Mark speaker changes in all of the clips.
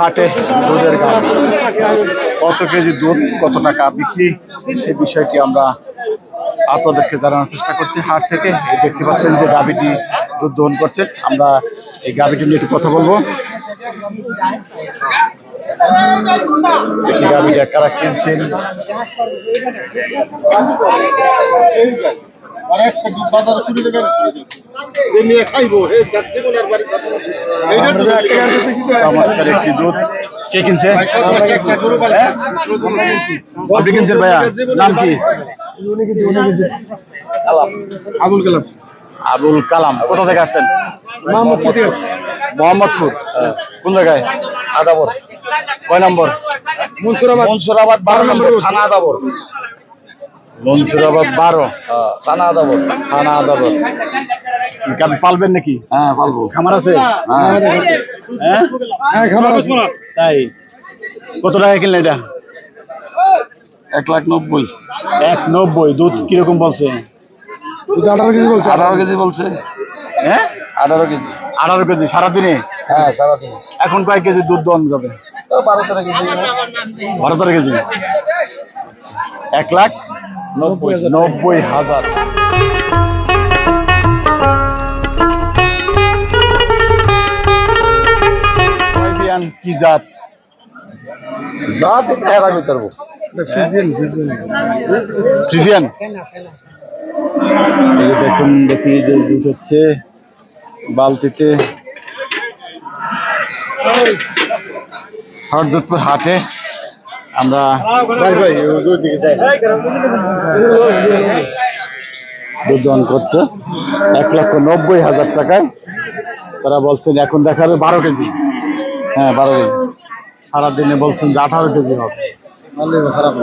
Speaker 1: হাটে দুধের গাভী কত কেজি দুধ, কত টাকা বিক্রি? সে বিষয়টি আমরা আপনাদেরকে জানানোর চেষ্টা করছি হাট থেকে। দেখতে পাচ্ছেন যে গাভীটি দুধ দহন করছে। আমরা এই গাভীটি নিয়ে একটু কথা বলব। গাভীটা কারা কিনছেন।
Speaker 2: আর একশো দুধ বাজারে কুড়ি টাকা এ নিয়ে খাইবো হে যার জীবনের বাড়ি
Speaker 1: চমৎকার একটি দুধ। কে কিনছে?
Speaker 2: একটা গরু পালে
Speaker 1: আপনি কিনছেন ভাইয়া? নাম কি?
Speaker 2: আবুল কালাম।
Speaker 1: আবুল কালাম। কোথা থেকে আসছেন?
Speaker 2: মোহাম্মদপুর।
Speaker 1: মোহাম্মদপুর। কোন জায়গায়? আদাবর। কয় নম্বর?
Speaker 2: মনসুরাবাদ
Speaker 1: মনসুরাবাদ বারো নম্বর থানা আদাবর। মনসুরাবাদ বারো। থানা আদাবর। থানা আদাবর। আপনি পালবেন নাকি? হ্যাঁ পালবো। খামার আছে? হ্যাঁ।
Speaker 2: হ্যাঁ খাবার আছে।
Speaker 1: তাই। কত টাকা কিনলেন এটা? এক লাখ নব্বই। এক নব্বই। দুধ কীরকম বলছে?
Speaker 2: দুধ আঠারো কেজি বলছে।
Speaker 1: আঠারো কেজি বলছে। হ্যাঁ? আঠারো কেজি। আঠারো কেজি সারাদিনে?
Speaker 2: হ্যাঁ সারাদিন।
Speaker 1: এখন কয় কেজি দুধ দন যাবে?
Speaker 2: বারো তেরো কেজি।
Speaker 1: বারো তেরো কেজি? এক লাখ?
Speaker 2: নব্বই হাজার।
Speaker 1: কি জাত?
Speaker 2: জাত এর আগে উতারবো ফিজিয়ান ফিজিয়ান।
Speaker 1: ফ্রিজিয়ান দেখুন দেখি যে দুধ হচ্ছে বালতিতে। হরজতপুর হাটে। আমরা
Speaker 2: ভাই ভাই দুধ দিকে যাই
Speaker 1: দুধ করছে। এক লক্ষ নব্বই হাজার টাকায়। তারা বলছেন এখন দেখাবে বারো কেজি। হ্যাঁ বারো কেজি। সারাদিনে বলছেন যে আঠারো কেজি হবে।
Speaker 2: ভালো খারাপ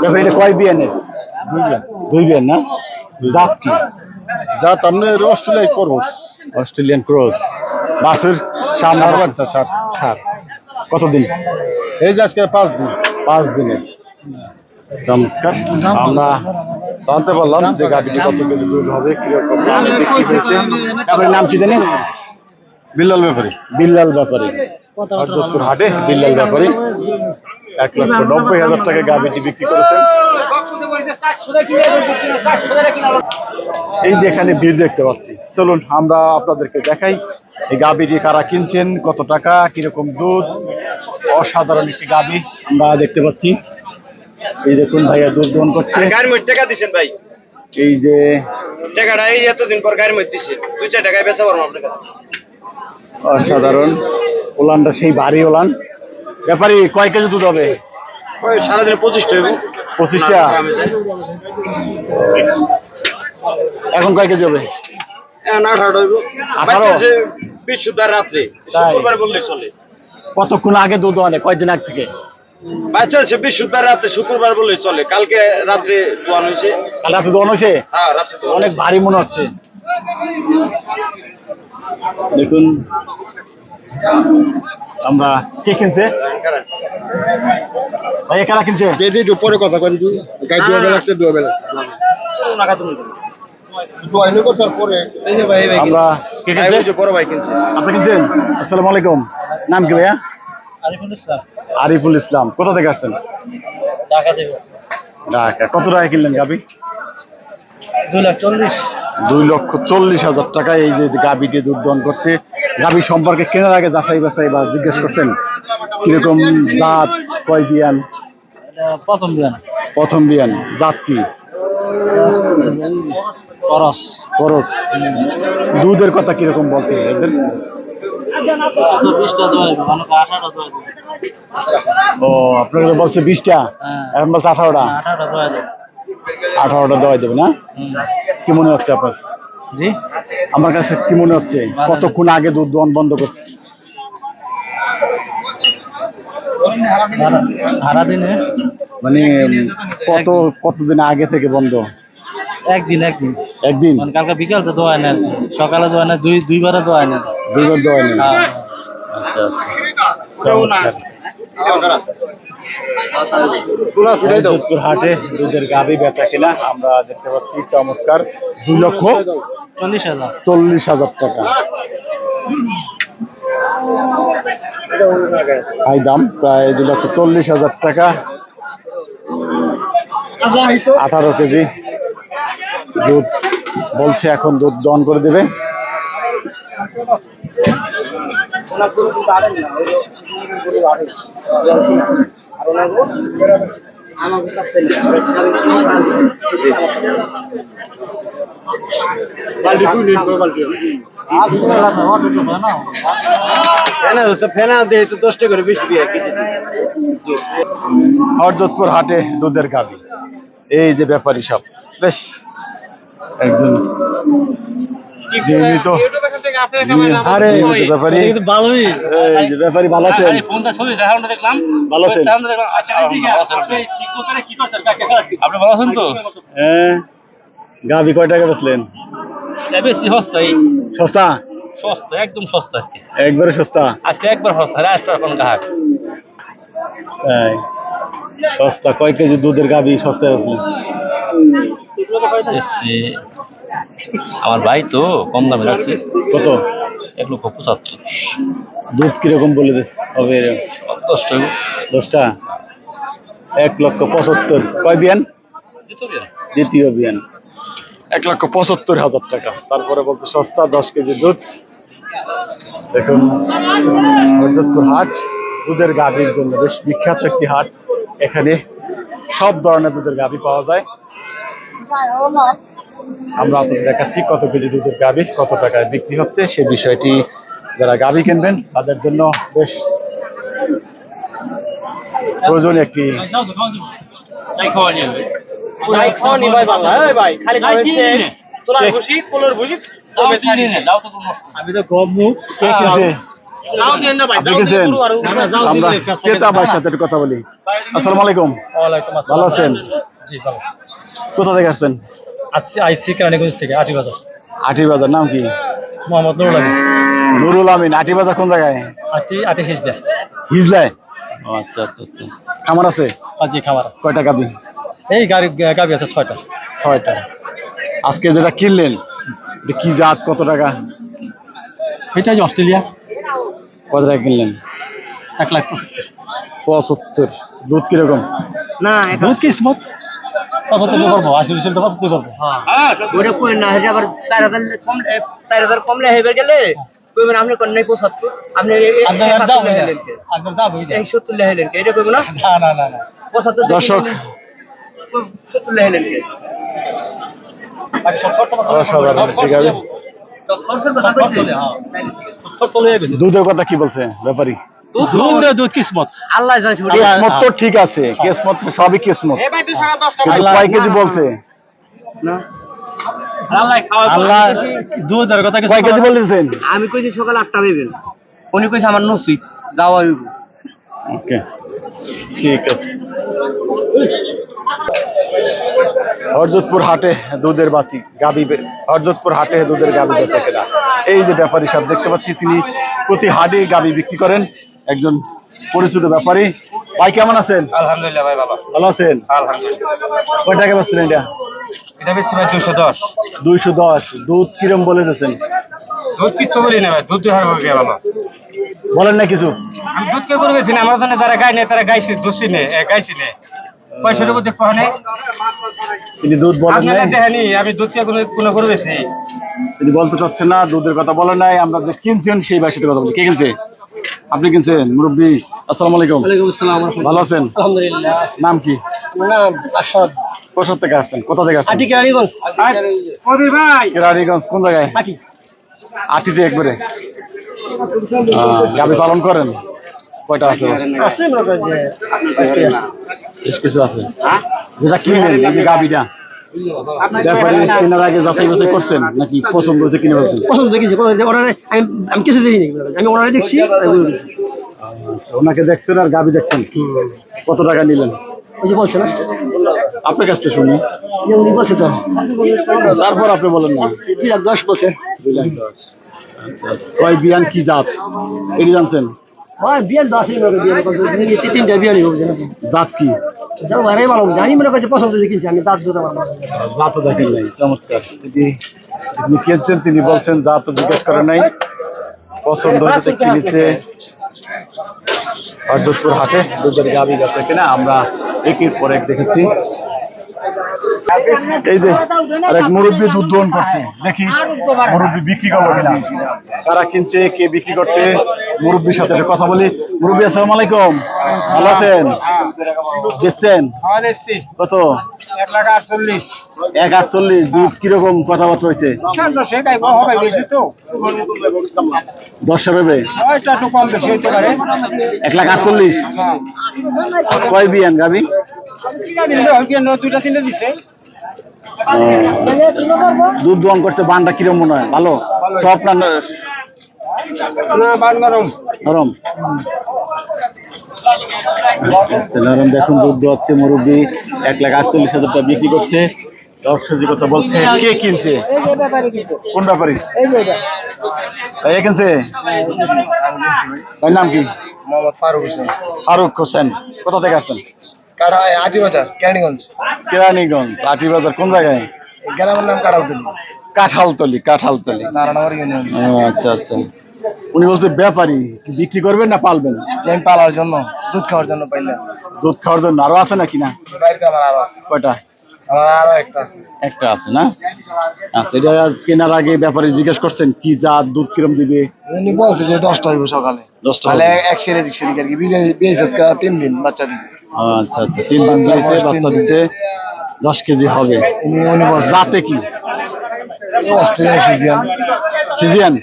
Speaker 1: দেখো এটা কয় বিয়ানের দুই বিয়ান। না? জাত কি?
Speaker 2: জাত আপনি অস্ট্রেলিয়ায় করব।
Speaker 1: অস্ট্রেলিয়ান ক্রোজ বাসের সামনে
Speaker 2: বাচ্চা সার
Speaker 1: সার। কতদিন?
Speaker 2: এই যে আজকে পাঁচ দিন
Speaker 1: পাঁচ দিনের চমৎকার আমরা জানতে পারলাম যে গাড়িটি কত কেজি দুধ হবে কীরকম বিক্রি হয়েছে। নাম কি জানেন
Speaker 2: বিল্লাল ব্যাপারী।
Speaker 1: বিল্লাল ব্যাপারী। হাটে বিল্লাল ব্যাপারী। এক লক্ষ নব্বই হাজার টাকা গাভিটি বিক্রি করেছেন এই যে এখানে ভিড় দেখতে পাচ্ছি। চলুন আমরা আপনাদেরকে দেখাই এই গাভিটি কারা কিনছেন কত টাকা কীরকম দুধ অসাধারণ একটি গাভি আমরা দেখতে পাচ্ছি। এই দেখুন ভাইয়া দুধ দহন করছে।
Speaker 3: টাকা দিছেন ভাই?
Speaker 1: এই যে
Speaker 3: টাকাটা এই এতদিন পর গাড়ির মধ্যে দিছে। দুই চার টাকায় বেচা পারব আপনার
Speaker 1: অসাধারণ। ওলানটা সেই ভারী ওলান। ব্যাপারী কয় কেজি দুধ হবে?
Speaker 3: সারাদিনে পঁচিশটা
Speaker 1: পঁচিশটা? এখন কয় কেজি হবে?
Speaker 3: এখন
Speaker 1: আঠারো?
Speaker 3: আছে বৃহস্পতিবার রাত্রে? শুক্রবার বললেই চলে।
Speaker 1: কতক্ষণ আগে দুধ আনে? কয়দিন আগ থেকে?
Speaker 3: বাচ্চা আছে বৃহস্পতিবার রাত্রে শুক্রবার বললেই চলে। কালকে রাত্রে দোয়ান হয়েছে।
Speaker 1: কাল রাতে দোয়ান হয়েছে?
Speaker 3: হ্যাঁ রাত্রে
Speaker 1: অনেক ভারী মনে হচ্ছে। দেখুন আমরা কে কিনছে? ভাই কারা কিনছে?
Speaker 2: এই পরে কথা কন গাই দুয়া বেলা আসছে দুয়া বেলা। দুয়া এনে করতে পরে?
Speaker 1: আমরা কে
Speaker 3: ভাই,
Speaker 1: কিনছে?
Speaker 3: ওই যে বড় ভাই কিনছে।
Speaker 1: আপনি কিনছেন? আসসালামু আলাইকুম। নাম কি ভাইয়া?
Speaker 3: আরিফুল ইসলাম।
Speaker 1: আরিফুল ইসলাম। কোথা থেকে আসছেন?
Speaker 3: টাকা দেবে
Speaker 1: ঢাকা। কত টাকা কিনলেন গাবি
Speaker 3: দুই লাখ চল্লিশ।
Speaker 1: দুই লক্ষ চল্লিশ হাজার টাকা এই যে গাবিটি দুধ দহন করছে। গাবি সম্পর্কে কেনার আগে যাচাই বাছাই বা জিজ্ঞেস করছেন? কীরকম জাত কয় বিয়ান?
Speaker 3: প্রথম বিয়ান।
Speaker 1: প্রথম বিয়ান। জাত কি?
Speaker 3: খরচ
Speaker 1: খরচ দুধের কথা কীরকম বলছে এদের? ও আপনাকে তো বলছে বিশটা?
Speaker 3: হ্যাঁ।
Speaker 1: এখন বলছে আঠারোটা?
Speaker 3: আঠারোটা দেওয়া হবে
Speaker 1: আঠারোটা দেওয়া দেবে না? কি মনে হচ্ছে আপনার?
Speaker 3: জি?
Speaker 1: আমার কাছে কি মনে হচ্ছে? কতক্ষণ আগে দুধ দহন বন্ধ করছে? মানে কত কতদিন আগে থেকে বন্ধ?
Speaker 3: একদিন একদিন।
Speaker 1: একদিন?
Speaker 3: মানে কালকে বিকাল তো দোয়া নেন সকালে দোয়া নেন দুই দুইবারে দোয়া নেন
Speaker 1: দুইবার দেওয়া নেই
Speaker 3: হ্যাঁ।
Speaker 1: আচ্ছা আচ্ছা হাটে দুধের গাভি বেচা কিনা আমরা দেখতে পাচ্ছি চমৎকার। দুই লক্ষ
Speaker 3: চল্লিশ হাজার
Speaker 1: চল্লিশ হাজার টাকা। হাই দাম প্রায় দু লক্ষ চল্লিশ হাজার টাকা। আঠারো কেজি দুধ বলছে এখন দুধ দন করে দেবে।
Speaker 3: ফেনা তো ফেনা দিয়ে তো দশ টাকা করে বেশি দিয়ে কেজি
Speaker 1: হরজতপুর হাটে দুধের গাবি। এই যে ব্যাপারী সব বেশ। একজন নিয়মিত।
Speaker 4: আরে
Speaker 1: নিয়মিত ব্যাপারী।
Speaker 4: ভালোই
Speaker 1: এই যে ব্যাপারী ভালো আছেন?
Speaker 2: ফোনটা ছবি দেখানো দেখলাম।
Speaker 1: ভালো আছেন?
Speaker 2: আচ্ছা আপনি ভালো আছেন তো?
Speaker 1: হ্যাঁ। গাবি কয় টাকা বেচলেন?
Speaker 4: বেশি সস্তা
Speaker 1: সস্তা?
Speaker 4: সস্তা একদম সস্তা আজকে।
Speaker 1: একবারে সস্তা?
Speaker 4: আজকে একবার সস্তা গ্রাহক
Speaker 1: তাই সস্তা। কয় কেজি দুধের গাবি সস্তায়
Speaker 4: এসছে আমার ভাই তো কম দামে রাখছে
Speaker 1: কত?
Speaker 4: এক লক্ষ পঁচাত্তর।
Speaker 1: দুধ কীরকম বলে হবে
Speaker 4: দশ টাকা
Speaker 1: দশটা? এক লক্ষ পঁচাত্তর। কয় বিয়ান? দ্বিতীয় বিয়ান। এক লক্ষ পঁচাত্তর হাজার টাকা। তারপরে বলছে সস্তা দশ কেজি দুধ। দেখুন হাট দুধের গাভীর জন্য বেশ বিখ্যাত একটি হাট। এখানে সব ধরনের দুধের গাভী পাওয়া যায়। আমরা আপনাদের দেখাচ্ছি কত কেজি দুধের গাভী কত টাকায় বিক্রি হচ্ছে সে বিষয়টি যারা গাভী কিনবেন তাদের জন্য বেশ প্রয়োজনীয় একটি
Speaker 4: ভাই খাওয়ানি ভাই বাংলা এই ভাই খালি খাবেন তোলার বসি পোলোর বসি আমি তো কম মুখ
Speaker 1: যে
Speaker 4: দাও। দেন না ভাই দাও
Speaker 1: দেখেছেন
Speaker 4: দেন পুরো আর
Speaker 1: আমরা ক্রেতা ভাইয়ের সাথে একটু কথা বলি। আসসালামু আলাইকুম। ভালো আছেন? কোথা থেকে আসছেন?
Speaker 4: আজকে আইসি কেরানীগঞ্জ থেকে আটি বাজার।
Speaker 1: আটি বাজার নাম কি?
Speaker 4: মোহাম্মদ নুরুল আমিন।
Speaker 1: নুরুল আমিন আটি বাজার কোন জায়গায়?
Speaker 4: আটি আটি হিজদা
Speaker 1: হিজলায়? আচ্ছা আচ্ছা আচ্ছা। খামার আছে?
Speaker 4: আজি খাবার আছে।
Speaker 1: কয়টা গাবি?
Speaker 4: এই গাড়ি গাবি আছে ছয়টা।
Speaker 1: ছয়টা। আজকে যেটা কিনলেন এটা কি জাত কত টাকা?
Speaker 4: এটা যে অস্ট্রেলিয়া।
Speaker 1: কত টাকা কিনলেন?
Speaker 4: এক লাখ পঁচাত্তর।
Speaker 1: পঁচাত্তর। দুধ কীরকম?
Speaker 4: না দুধ কিসমত পঁচাত্তর করব আশি বিশ তো পঁচাত্তর করব।
Speaker 5: ওটা কই না এটা আবার চার হাজার কম চার হাজার কমলে হেবে গেলে কইবেন আপনি কোন পঁচাত্তর আপনি
Speaker 4: আপনার দাম আপনার দাম যায়
Speaker 5: এই সত্তর লেহেলেন এটা কইব না?
Speaker 4: না না না না।
Speaker 5: পঁচাত্তর
Speaker 1: দর্শক।
Speaker 5: সত্তর লেহেলেন কে?
Speaker 4: বাকি সব খরচ আমার
Speaker 1: অসাধারণ একটি গাবি
Speaker 5: তো খরচের কথা
Speaker 4: খরচ
Speaker 5: কইছে
Speaker 4: হলে। খরচ হলে গেছে
Speaker 1: দুধের কথা কি বলছে ব্যাপারী?
Speaker 4: দুধ দুধ কিসমত।
Speaker 5: আল্লাহ জানে শুনি।
Speaker 4: আল্লাহ-
Speaker 1: কিসমত তো ঠিক আছে কিসমত সবই কিসমত। কয় কেজি বলছে?
Speaker 4: আল্লাহ দুধের কথা
Speaker 1: কয় কেজি বলতেছেন?
Speaker 5: আমি কইছি সকাল আটটা বেবেন উনি কইছে আমার নসিব
Speaker 1: ওকে। ঠিক আছে। হরজতপুর হাটে দুধের বাচি গাবি হরজতপুর হাটে দুধের গাবি বেচা কেনা। এই যে ব্যাপারী সব দেখতে পাচ্ছি তিনি প্রতি হাটে গাবি বিক্রি করেন। একজন পরিচিত ব্যাপারী। ভাই কেমন আছেন?
Speaker 4: আলহামদুলিল্লাহ ভাই বাবা
Speaker 1: ভালো আছেন?
Speaker 4: আলহামদুলিল্লাহ।
Speaker 1: কয় টাকা বেচছেন এটা?
Speaker 4: এটা বেশি ভাই দুশো দশ।
Speaker 1: দুইশো দশ। দুধ কিরম বলে দিয়েছেন?
Speaker 4: দুধ বলি না ভাই দুধ
Speaker 1: বলেন না কিছু।
Speaker 4: আমি দুধ কে করে গেছি না আমার জন্য যারা গাই নেই তারা গাইছি দুষি নে এ, গাইছি পয়সার উপর দেখব হানে
Speaker 1: তিনি দুধ বলেন
Speaker 4: আপনারা দেখেনি আমি দুধ কে কোনো কোনো করে গেছি
Speaker 1: তিনি বলতে চাচ্ছেন না দুধের কথা বলেন নাই আমরা যে কিনছেন সেই সাথে কথা বলি। কে কিনছে? আপনি কিনছেন? মুরব্বী আসসালামু আলাইকুম।
Speaker 5: ওয়ালাইকুম আসসালাম
Speaker 1: ভালো আছেন?
Speaker 5: আলহামদুলিল্লাহ।
Speaker 1: নাম কি?
Speaker 5: নাম আসাদ
Speaker 1: কোথা থেকে আসছেন। কোথা থেকে আসছেন?
Speaker 5: আটি কেরানীগঞ্জ।
Speaker 4: কবির ভাই।
Speaker 1: কেরানীগঞ্জ কোন জায়গায়?
Speaker 5: আটি।
Speaker 1: আটিতে একবারে। আহ, পালন করেন? কয়টা আছে?
Speaker 5: আছে মনে করেন যে
Speaker 1: বেশ কিছু আছে। যেটা কিনলেন এই যে গাভীটা। ব্যাপারে কেনার আগে যাচাই বাছাই করছেন নাকি পছন্দ হয়েছে কিনে ফেলছেন
Speaker 5: পছন্দ দেখেছি ওনারে আমি আমি কিছু দেখিনি আমি ওনারে দেখছি আমি বলে দিছি।
Speaker 1: আচ্ছা, ওনাকে দেখছেন আর গাভী দেখছেন? কত টাকা নিলেন?
Speaker 5: ওই যে বলছে না
Speaker 1: আপনার কাছ থেকে শুনি।
Speaker 5: উনি বলছে তো।
Speaker 1: তারপর আপনি বলেন না।
Speaker 5: দুই লাখ দশ বলছে
Speaker 1: দুই লাখ দশ। আচ্ছা, আচ্ছা। কয় বিয়ান কি জাত? এটি জানছেন?
Speaker 5: তিনটা
Speaker 1: জাত কি?
Speaker 5: ভাই ভালো আমি মনে করছি পছন্দ আমি দাঁত
Speaker 1: দেখেন নাই, চমৎকার। তিনি তিনি বলছেন জাত জিজ্ঞেস করেন নাই। পছন্দ হয়েছে কিনেছে। হাটে দুধের গাবি গেছে কিনা, আমরা একের পর এক দেখেছি। এই যে আরেক মুরব্বী দুধ দোহন করছে, দেখি মুরব্বী বিক্রি করব কিনা। কারা কিনছে, কে বিক্রি করছে? মুরব্বীর সাথে একটু কথা বলি। মুরব্বী আসসালাম আলাইকুম। ভালো আছেন? দিচ্ছেন কত?
Speaker 4: এক লাখ আটচল্লিশ।
Speaker 1: এক আটচল্লিশ দুধ কীরকম কথাবার্তা হয়েছে? দশ হবে এক লাখ আটচল্লিশ। কয় বিয়ান গাবি?
Speaker 4: দুটা তিনটা দিছে।
Speaker 1: দুধ দোয়ান করছে বানটা কিরম মনে হয়? ভালো। সব না
Speaker 4: নরম।
Speaker 1: নরম। আচ্ছা, দেখুন দুধ দোয়াচ্ছে মুরব্বী। এক লাখ আটচল্লিশ হাজার টাকা বিক্রি করছে। কথা বলছে কে কিনছে? কোন ব্যাপারী? কিনছে? ভাই নাম কি?
Speaker 2: মোহাম্মদ ফারুক হোসেন।
Speaker 1: ফারুক হোসেন। কোথা থেকে আসছেন?
Speaker 2: কাড়ায় আটি বাজার কেরানীগঞ্জ।
Speaker 1: কেরানীগঞ্জ আটি বাজার কোন জায়গায়?
Speaker 2: গ্রামের নাম কাড়াউতলি
Speaker 1: কাঁঠালতলি কাঁঠালতলি।
Speaker 2: নারায়ণগর ইউনিয়ন।
Speaker 1: আচ্ছা আচ্ছা। উনি বলছে ব্যাপারী বিক্রি করবেন না পালবেন?
Speaker 2: আমি পালার জন্য দুধ খাওয়ার জন্য পাইলাম
Speaker 1: দুধ খাওয়ার জন্য আরও আছে নাকি না?
Speaker 2: বাড়িতে আমার আরও আছে।
Speaker 1: কয়টা?
Speaker 2: আমার আরও একটা আছে।
Speaker 1: একটা আছে না? আচ্ছা এটা কেনার আগে ব্যাপারে জিজ্ঞেস করছেন কি জাত দুধ কিরম দিবে?
Speaker 2: উনি বলছে যে দশটা হইব সকালে।
Speaker 1: দশটা
Speaker 2: তাহলে এক সেরে দিক সেদিক আর কি বিয়েছে তিন দিন বাচ্চা দিছে।
Speaker 1: আচ্ছা আচ্ছা তিন দিন দিয়েছে বাচ্চা
Speaker 2: দিন।
Speaker 1: দিচ্ছে দশ কেজি হবে।
Speaker 2: উনি উনি বলছে।
Speaker 1: জাতে কি?
Speaker 2: Australian Fijian.
Speaker 1: ফ্রিজিয়ান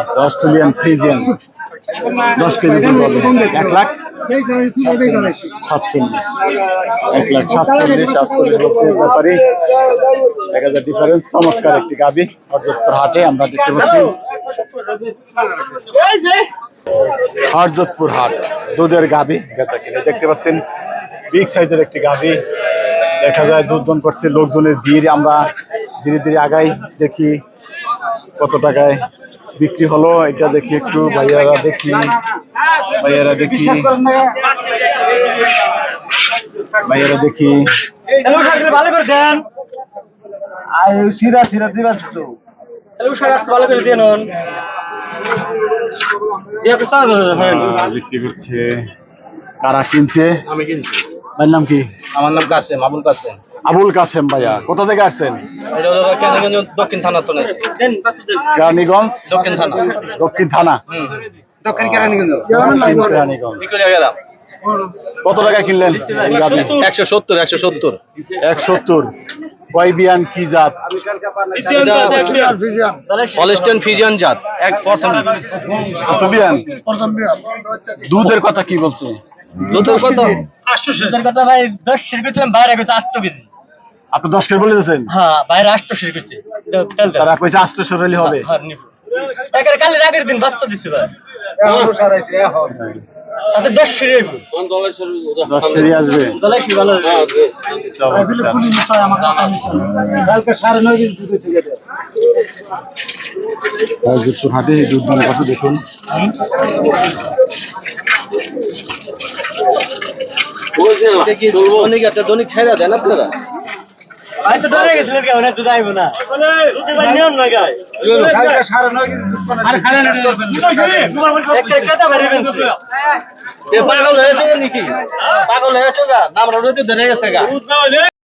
Speaker 1: আচ্ছা, অস্ট্রেলিয়ান ফ্রিজিয়ান দশ কেজি এক লাখ? চমৎকার একটি গাবি। হরজতপুর হাটে আমরা দেখতে পাচ্ছি। হরজতপুর হাট দুধের গাবি। বেচা কিনে। দেখতে পাচ্ছেন বিগ সাইজের একটি গাবি। দেখা যায় দুধ করছে লোকজনের ভিড়। আমরা ধীরে ধীরে আগাই দেখি কত টাকায় বিক্রি হলো এটা দেখি একটু ভাইয়ারা দেখি ভাইয়ারা দেখি ভাইয়ারা দেখি।
Speaker 4: ভালো করে দেন।
Speaker 2: সিরা সিরা দিবা তো
Speaker 4: ভালো করে দিয়ে
Speaker 1: বিক্রি করছে। কারা কিনছে?
Speaker 4: আমি কিনছি।
Speaker 1: ভাইয়ের নাম কি?
Speaker 4: আমার নাম কাসেম আবুল কাসেম।
Speaker 1: আবুল কাসেম ভাইয়া কোথা থেকে আসছেন?
Speaker 4: এটা দক্ষিণ থানা তো
Speaker 1: কেরানীগঞ্জ?
Speaker 4: দক্ষিণ থানা।
Speaker 1: দক্ষিণ থানা।
Speaker 4: দক্ষিণ কেরানীগঞ্জ।
Speaker 1: দক্ষিণ কেরানীগঞ্জ।
Speaker 4: বিকলিয়া গেলাম।
Speaker 1: কত টাকা কিনলেন?
Speaker 4: একশো সত্তর একশো সত্তর।
Speaker 1: এক সত্তর। কয় বিয়ান কি জাত?
Speaker 4: হলস্টেন ফিজিয়ান জাত। এক প্রথম।
Speaker 1: বিয়ান দুধের কথা কি বলছে?
Speaker 4: দুধের কত দুধের কথা ভাই দশ শের করছিলাম বাইরে গেছে আটশো কেজি।
Speaker 1: আপনি দশ কেজি বলে দিয়েছেন?
Speaker 4: হ্যাঁ বাইরে আটশো শের করছি।
Speaker 1: তারা কইছে আটশো সরালি হবে।
Speaker 4: হ্যাঁ একের কালের আগের দিন বাচ্চা দিছে ভাই। তাতে দশ শের
Speaker 1: দশ কেজি আসবে।
Speaker 4: দলাই কি ভালো
Speaker 1: চমৎকার। হরজতপুর হাটে দুধ দামের কথা দেখুন।
Speaker 4: দৈনিক একটা দৈনিক ছেড়ে দেন আপনারা? ভাই তো ডরে গেছিলেন কেউ না তো যাইবো না। দুধ ভাই নিয়ম না গায় আর খালে না একটা কথা এ পাগল হয়েছে নাকি? পাগল হয়েছে গা? নাম রোজ ধরে গেছে গা।